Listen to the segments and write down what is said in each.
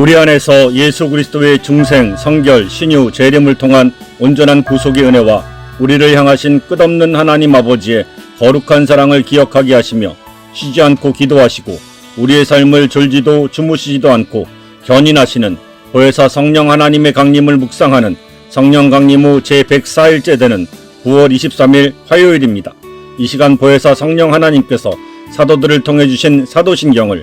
우리 안에서 예수 그리스도의 중생, 성결, 신유, 재림을 통한 온전한 구속의 은혜와 우리를 향하신 끝없는 하나님 아버지의 거룩한 사랑을 기억하게 하시며 쉬지 않고 기도하시고 우리의 삶을 졸지도 주무시지도 않고 견인하시는 보혜사 성령 하나님의 강림을 묵상하는 성령 강림 후 제104일째 되는 9월 23일 화요일입니다. 이 시간 보혜사 성령 하나님께서 사도들을 통해 주신 사도신경을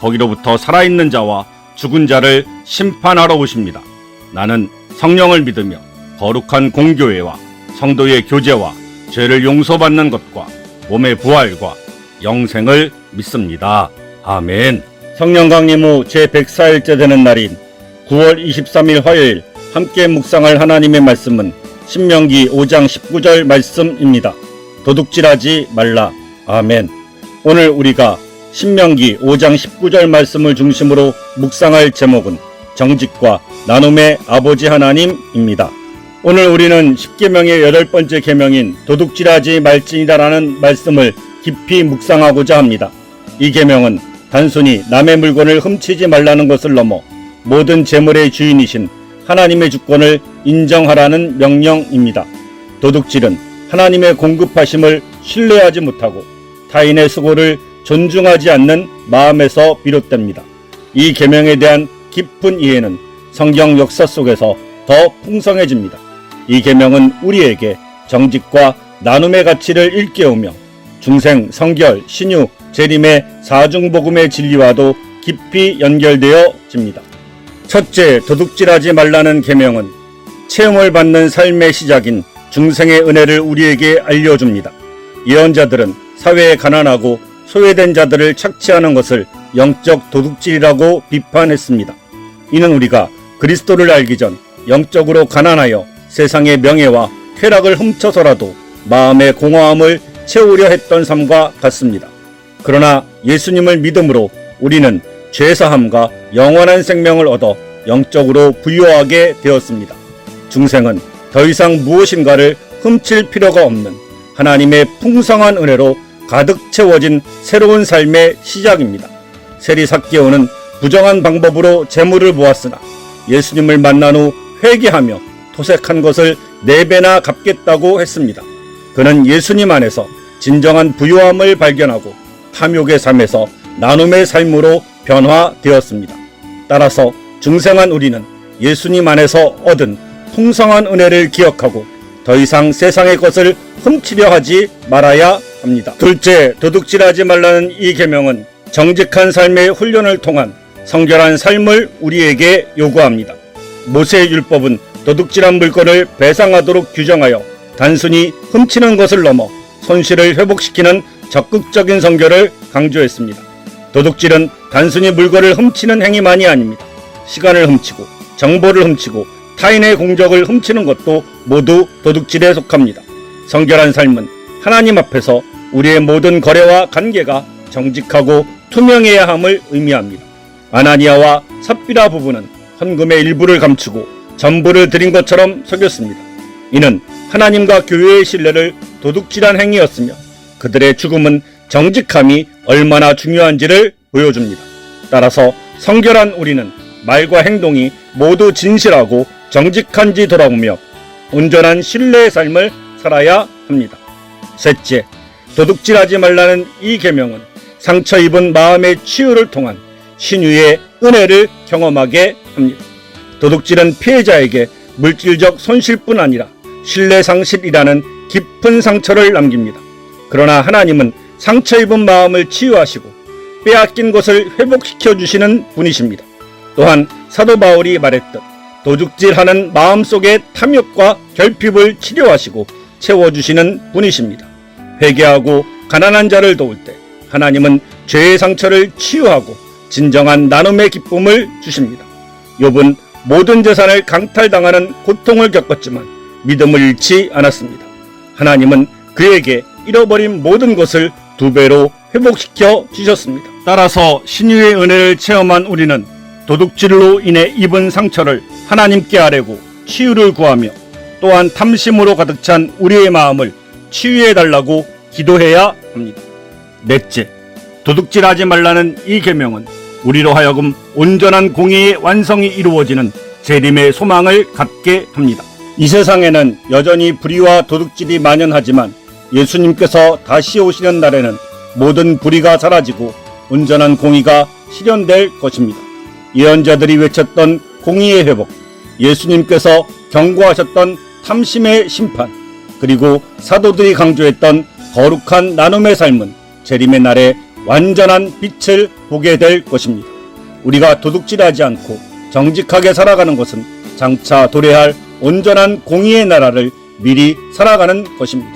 거기로부터 살아있는 자와 죽은 자를 심판하러 오십니다. 나는 성령을 믿으며 거룩한 공교회와 성도의 교제와 죄를 용서받는 것과 몸의 부활과 영생을 믿습니다. 아멘. 성령 강림 후 제 104일째 되는 날인 9월 23일 화요일 함께 묵상할 하나님의 말씀은 신명기 5장 19절 말씀입니다. 도둑질하지 말라. 아멘. 오늘 우리가 신명기 5장 19절 말씀을 중심으로 묵상할 제목은 정직과 나눔의 아버지 하나님입니다. 오늘 우리는 10계명의 여덟 번째 계명인 도둑질하지 말지니다라는 말씀을 깊이 묵상하고자 합니다. 이 계명은 단순히 남의 물건을 훔치지 말라는 것을 넘어 모든 재물의 주인이신 하나님의 주권을 인정하라는 명령입니다. 도둑질은 하나님의 공급하심을 신뢰하지 못하고 타인의 수고를 존중하지 않는 마음에서 비롯됩니다. 이 계명에 대한 깊은 이해는 성경 역사 속에서 더 풍성해집니다. 이 계명은 우리에게 정직과 나눔의 가치를 일깨우며 중생, 성결, 신유, 재림의 사중복음의 진리와도 깊이 연결되어 집니다. 첫째, 도둑질하지 말라는 계명은 체험을 받는 삶의 시작인 중생의 은혜를 우리에게 알려줍니다. 예언자들은 사회에 가난하고 소외된 자들을 착취하는 것을 영적 도둑질이라고 비판했습니다. 이는 우리가 그리스도를 알기 전 영적으로 가난하여 세상의 명예와 쾌락을 훔쳐서라도 마음의 공허함을 채우려 했던 삶과 같습니다. 그러나 예수님을 믿음으로 우리는 죄사함과 영원한 생명을 얻어 영적으로 부유하게 되었습니다. 중생은 더 이상 무엇인가를 훔칠 필요가 없는 하나님의 풍성한 은혜로 가득 채워진 새로운 삶의 시작입니다. 세리 삭개오는 부정한 방법으로 재물을 모았으나 예수님을 만난 후 회개하며 토색한 것을 네 배나 갚겠다고 했습니다. 그는 예수님 안에서 진정한 부유함을 발견하고 탐욕의 삶에서 나눔의 삶으로 변화되었습니다. 따라서 중생한 우리는 예수님 안에서 얻은 풍성한 은혜를 기억하고 더 이상 세상의 것을 훔치려 하지 말아야 합니다. 둘째, 도둑질하지 말라는 이 계명은 정직한 삶의 훈련을 통한 성결한 삶을 우리에게 요구합니다. 모세의 율법은 도둑질한 물건을 배상하도록 규정하여 단순히 훔치는 것을 넘어 손실을 회복시키는 적극적인 성결을 강조했습니다. 도둑질은 단순히 물건을 훔치는 행위만이 아닙니다. 시간을 훔치고 정보를 훔치고 타인의 공적을 훔치는 것도 모두 도둑질에 속합니다. 성결한 삶은 하나님 앞에서 우리의 모든 거래와 관계가 정직하고 투명해야 함을 의미합니다. 아나니아와 삽비라 부부는 헌금의 일부를 감추고 전부를 드린 것처럼 속였습니다. 이는 하나님과 교회의 신뢰를 도둑질한 행위였으며 그들의 죽음은 정직함이 얼마나 중요한지를 보여줍니다. 따라서 성결한 우리는 말과 행동이 모두 진실하고 정직한지 돌아보며 온전한 신뢰의 삶을 살아야 합니다. 셋째, 도둑질하지 말라는 이 계명은 상처 입은 마음의 치유를 통한 신유의 은혜를 경험하게 합니다. 도둑질은 피해자에게 물질적 손실뿐 아니라 신뢰 상실이라는 깊은 상처를 남깁니다. 그러나 하나님은 상처 입은 마음을 치유하시고 빼앗긴 것을 회복시켜 주시는 분이십니다. 또한 사도 바울이 말했듯 도둑질하는 마음속의 탐욕과 결핍을 치료하시고 채워주시는 분이십니다. 회개하고 가난한 자를 도울 때 하나님은 죄의 상처를 치유하고 진정한 나눔의 기쁨을 주십니다. 욥은 모든 재산을 강탈당하는 고통을 겪었지만 믿음을 잃지 않았습니다. 하나님은 그에게 잃어버린 모든 것을 두 배로 회복시켜 주셨습니다. 따라서 신유의 은혜를 체험한 우리는 도둑질로 인해 입은 상처를 하나님께 아뢰고 치유를 구하며 또한 탐심으로 가득 찬 우리의 마음을 치유해 달라고 기도해야 합니다. 넷째, 도둑질하지 말라는 이 계명은 우리로 하여금 온전한 공의의 완성이 이루어지는 재림의 소망을 갖게 합니다. 이 세상에는 여전히 불의와 도둑질이 만연하지만 예수님께서 다시 오시는 날에는 모든 불의가 사라지고 온전한 공의가 실현될 것입니다. 예언자들이 외쳤던 공의의 회복, 예수님께서 경고하셨던 탐심의 심판, 그리고 사도들이 강조했던 거룩한 나눔의 삶은 재림의 날에 완전한 빛을 보게 될 것입니다. 우리가 도둑질하지 않고 정직하게 살아가는 것은 장차 도래할 온전한 공의의 나라를 미리 살아가는 것입니다.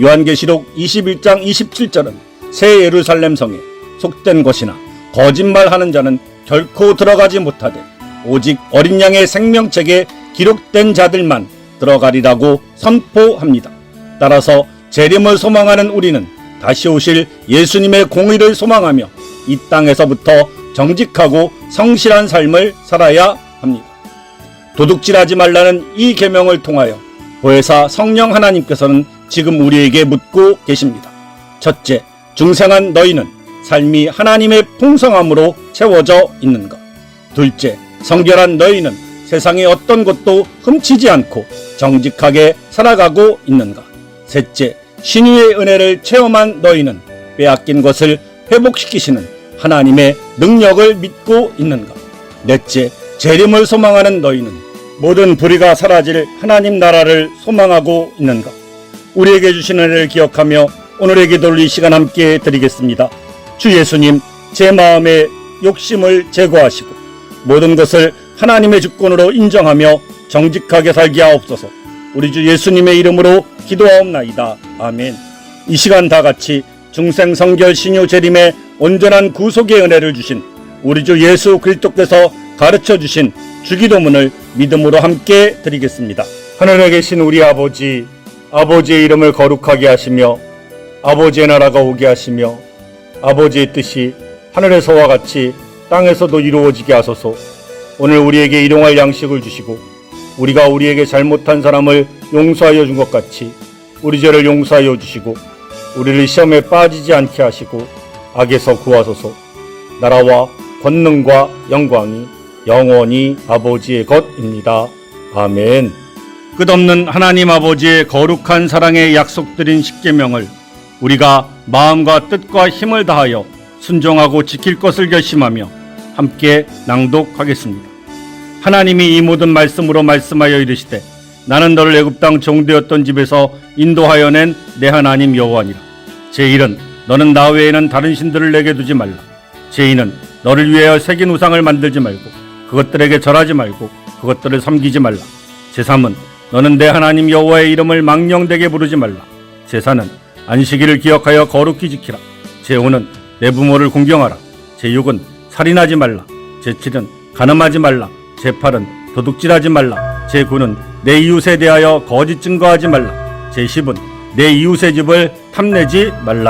요한계시록 21장 27절은 새 예루살렘 성에 속된 것이나 거짓말하는 자는 결코 들어가지 못하되 오직 어린 양의 생명책에 기록된 자들만 들어가리라고 선포합니다. 따라서 재림을 소망하는 우리는 다시 오실 예수님의 공의를 소망하며 이 땅에서부터 정직하고 성실한 삶을 살아야 합니다. 도둑질하지 말라는 이 계명을 통하여 보혜사 성령 하나님께서는 지금 우리에게 묻고 계십니다. 첫째, 중생한 너희는 삶이 하나님의 풍성함으로 채워져 있는가? 둘째, 성결한 너희는 세상의 어떤 것도 훔치지 않고 정직하게 살아가고 있는가? 셋째, 신유의 은혜를 체험한 너희는 빼앗긴 것을 회복시키시는 하나님의 능력을 믿고 있는가? 넷째, 재림을 소망하는 너희는 모든 불의가 사라질 하나님 나라를 소망하고 있는가? 우리에게 주신 은혜를 기억하며 오늘의 기도를 이 시간 함께 드리겠습니다. 주 예수님, 제 마음의 욕심을 제거하시고 모든 것을 하나님의 주권으로 인정하며 정직하게 살게 하옵소서. 우리 주 예수님의 이름으로 기도하옵나이다. 아멘. 이 시간 다 같이 중생 성결 신유 재림의 온전한 구속의 은혜를 주신 우리 주 예수 그리스도께서 가르쳐 주신 주기도문을 믿음으로 함께 드리겠습니다. 하늘에 계신 우리 아버지, 아버지의 이름을 거룩하게 하시며 아버지의 나라가 오게 하시며 아버지의 뜻이 하늘에서와 같이 땅에서도 이루어지게 하소서. 오늘 우리에게 일용할 양식을 주시고 우리가 우리에게 잘못한 사람을 용서하여 준 것 같이 우리 죄를 용서하여 주시고 우리를 시험에 빠지지 않게 하시고 악에서 구하소서. 나라와 권능과 영광이 영원히 아버지의 것입니다. 아멘. 끝없는 하나님 아버지의 거룩한 사랑의 약속드린 십계명을 우리가 마음과 뜻과 힘을 다하여 순종하고 지킬 것을 결심하며 함께 낭독하겠습니다. 하나님이 이 모든 말씀으로 말씀하여 이르시되 나는 너를 애굽 땅 종되었던 집에서 인도하여 낸 내 하나님 여호와니라. 제1은 너는 나 외에는 다른 신들을 내게 두지 말라. 제2는 너를 위하여 새긴 우상을 만들지 말고 그것들에게 절하지 말고 그것들을 섬기지 말라. 제3은 너는 내 하나님 여호와의 이름을 망령되게 부르지 말라. 제4는 안식일을 기억하여 거룩히 지키라. 제5는 내 부모를 공경하라. 제6은 살인하지 말라. 제7은 간음하지 말라. 제8은 도둑질하지 말라. 제9는 내 이웃에 대하여 거짓 증거하지 말라. 제10은 내 이웃의 집을 탐내지 말라.